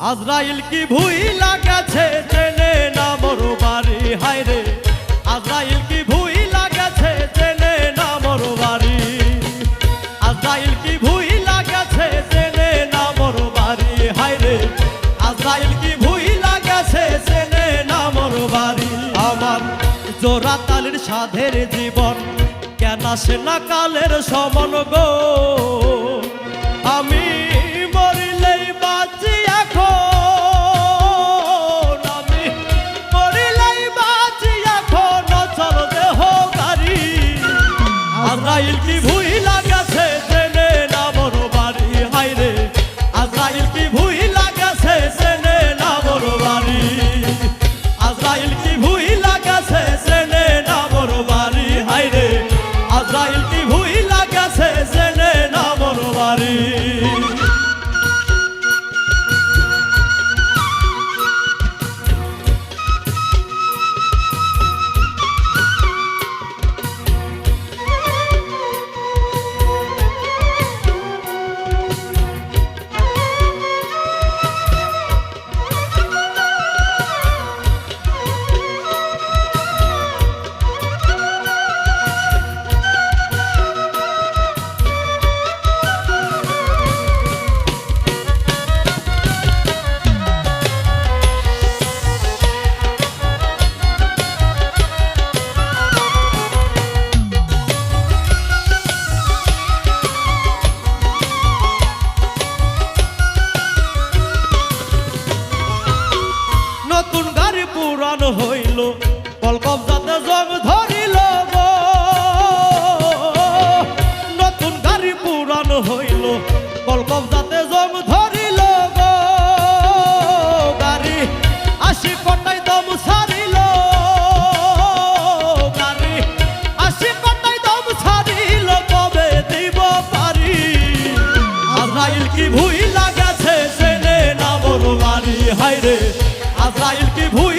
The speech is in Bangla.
আজরাইল কি ভুই লাগাছে? জেনে না মোর বাড়ি, হায় রে। আজরাইল কি ভুই লাগাছে? জেনে না মোর বাড়ি। আজরাইল কি ভুই লাগাছে? জেনে না মোর বাড়ি, হায় রে। আজরাইল কি ভুই লাগাছে? জেনে না মোর বাড়ি। আমার জোড়া তালির সাধের জীবন, কেন আসে না কালের সমন গো? আমি পুরান হইল কলকব যাতে জং ধরিল নতুন গাড়ি পুরান হইল কলকব যাতে জং ধরিল। গাড়ি আশি কটাই দম সারিল, গাড়ি আশি কটাই দম কবে দিব পারি? আজরাইল কি ভুই লাগাছে সেনে না বাড়ি হাইরে আজরাইল কি ভুই